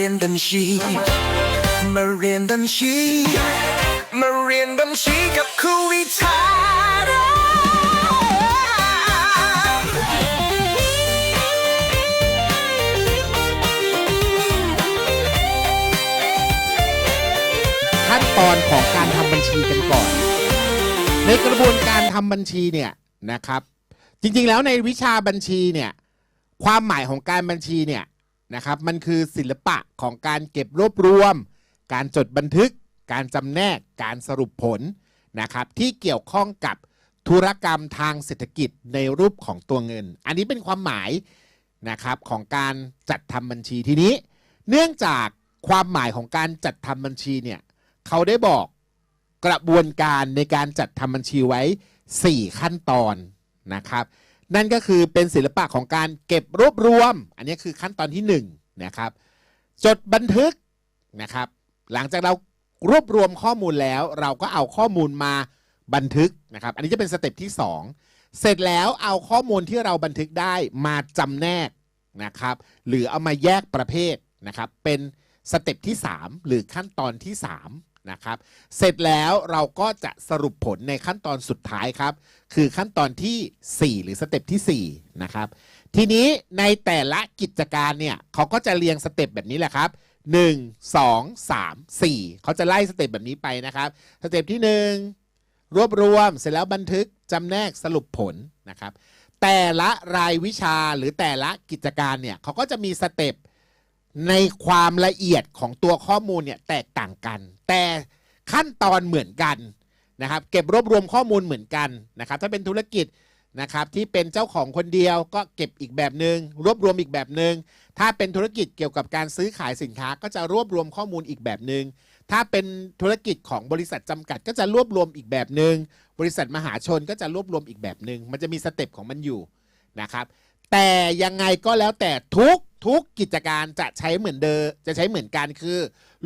รียนบัญชี มาเรียนบัญชี มาเรียนบัญชีกับครูวิชาขั้นตอนของการทำบัญชีกันก่อน ในกระบวนการทำบัญชีเนี่ยนะครับ จริงๆแล้วในวิชาบัญชีเนี่ยความหมายของการบัญชีเนี่ย นะครับ มันคือศิลปะของการเก็บรวบรวม การจดบันทึก การจำแนก การสรุปผลนะครับ ที่เกี่ยวข้องกับธุรกรรมทางเศรษฐกิจในรูปของตัวเงิน อันนี้เป็นความหมายนะครับของการจัดทำบัญชีทีนี้ เนื่องจากความหมายของการจัดทำบัญชีเนี่ยเขาได้บอกกระบวนการในการจัดทำบัญชีไว้ 4 ขั้นตอนนะครับ นั่นก็คือเป็นศิลปะของการเก็บรวบรวม อันนี้คือขั้นตอนที่1นะครับ จดบันทึกนะครับ หลังจากเรารวบรวมข้อมูลแล้ว เราก็เอาข้อมูลมาบันทึกนะครับ อันนี้จะเป็นสเต็ปที่ 2 เสร็จแล้วเอาข้อมูลที่เราบันทึกได้มาจำแนกนะครับ หรือเอามาแยกประเภทนะครับ เป็นสเต็ปที่ 3 หรือขั้นตอนที่ 3 นะครับ เสร็จแล้วเราก็จะสรุปผลในขั้นตอนสุดท้ายครับ คือขั้นตอนที่ 4 หรือสเต็ปที่ 4 นะครับ ทีนี้ในแต่ละกิจการเนี่ยเขาก็จะเรียงสเต็ปแบบนี้แหละครับ1 2 3 4 เขาจะไล่สเต็ปแบบนี้ไปนะครับ สเต็ปที่ 1 รวบรวมเสร็จแล้วบันทึกจำแนกสรุปผลนะครับ แต่ละรายวิชาหรือแต่ละกิจการเนี่ยเขาก็จะมีสเต็ป ในความละเอียดของตัวข้อมูลเนี่ยแตกต่างกัน แต่ขั้นตอนเหมือนกันนะครับเก็บรวบรวมข้อมูลเหมือนกันนะครับถ้าเป็นธุรกิจนะครับที่เป็นเจ้าของคนเดียวก็เก็บอีกแบบหนึง่งรวบรวมอีกแบบหนึง่งถ้าเป็นธุรกิจเกี่ยวกับการซื้อขายสินค้าก็จะรวบรวมข้อมูลอีกแบบหนึง่งถ้าเป็นธุรกิจของบริษัทจำกัดก็จะรวบรวมอีกแบบหนึง่งบริษัทมหาชนก็จะรวบรวมอีกแบบหนึง่งมันจะมีสเต็ปของมันอยู่นะครับแต่ยังไงก็แล้วแต่ทุก ทุกกิจการจะใช้เหมือนเดิมจะใช้เหมือนกันคือ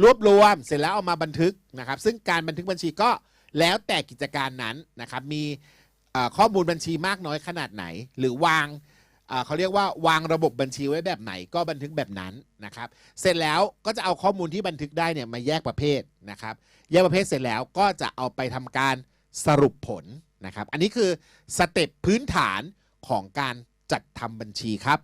รวบรวมเสร็จแล้วเอามาบันทึกนะครับ ซึ่งการบันทึกบัญชีก็แล้วแต่กิจการนั้นนะครับ มีข้อมูลบัญชีมากน้อยขนาดไหน หรือวางเอ่อเขาเรียกว่าวางระบบบัญชีไว้แบบไหนก็บันทึกแบบนั้นนะครับ เสร็จแล้วก็จะเอาข้อมูลที่บันทึกได้เนี่ยมาแยกประเภทนะครับ แยกประเภทเสร็จแล้วก็จะเอาไปทำการสรุปผลนะครับ อันนี้คือสเต็ปพื้นฐานของการจัดทำบัญชีครับ